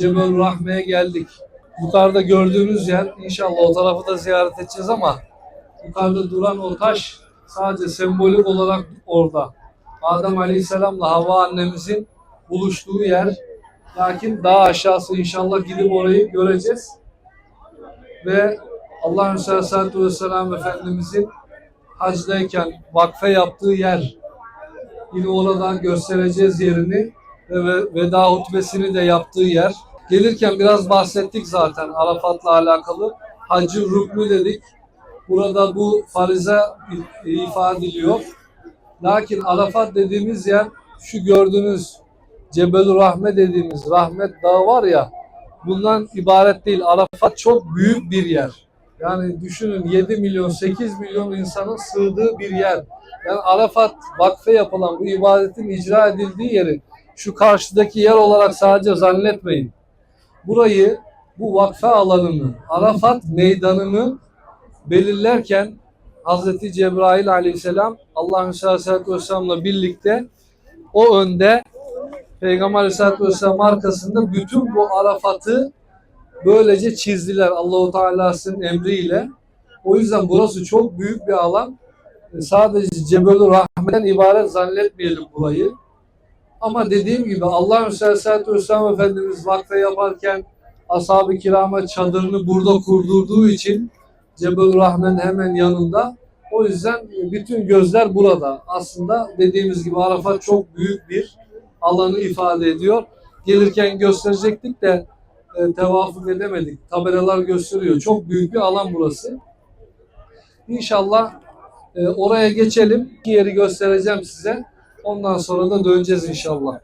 Cebel Rahme'ye geldik. Yukarıda gördüğünüz yer inşallah o tarafı da ziyaret edeceğiz ama yukarıda duran o taş sadece sembolik olarak orada. Adem Aleyhisselam'la Havva annemizin buluştuğu yer. Lakin daha aşağısı inşallah gidip orayı göreceğiz. Ve Allah Resulü Aleyhisselatü Vesselam Efendimizin hacdayken vakfe yaptığı yer. Yine orada göstereceğiz yerini ve- veda hutbesini de yaptığı yer. Gelirken biraz bahsettik zaten Arafat'la alakalı. Hacı rüknü dedik. Burada bu farize ifade ediliyor. Lakin Arafat dediğimiz yer şu gördüğünüz Cebel Rahme dediğimiz rahmet dağı var ya bundan ibaret değil. Arafat çok büyük bir yer. Yani düşünün 7 milyon 8 milyon insanın sığdığı bir yer. Yani Arafat vakfe yapılan bu ibadetin icra edildiği yeri şu karşıdaki yer olarak sadece zannetmeyin. Burayı bu vakfe alanını, Arafat meydanını belirlerken Hazreti Cebrail aleyhisselam Allah'ın Aleyhisselatü Vesselam'la birlikte o önde Peygamber Aleyhisselatü Vesselam arkasında bütün bu Arafat'ı böylece çizdiler Allahu Teala'sının emriyle. O yüzden burası çok büyük bir alan. Sadece Cebelü Rahme'den ibaret zannetmeyelim burayı. Ama dediğim gibi Allah Aleyhisselatü Vesselam Efendimiz vakfe yaparken ashab-ı kirama çadırını burada kurdurduğu için Cebel Rahme'nin hemen yanında. O yüzden bütün gözler burada. Aslında dediğimiz gibi Arafat çok büyük bir alanı ifade ediyor. Gelirken gösterecektik de e, tevafuk edemedik. Tabelalar gösteriyor. Çok büyük bir alan burası. İnşallah e, oraya geçelim. İki yeri göstereceğim size. Ondan sonra da döneceğiz inşallah.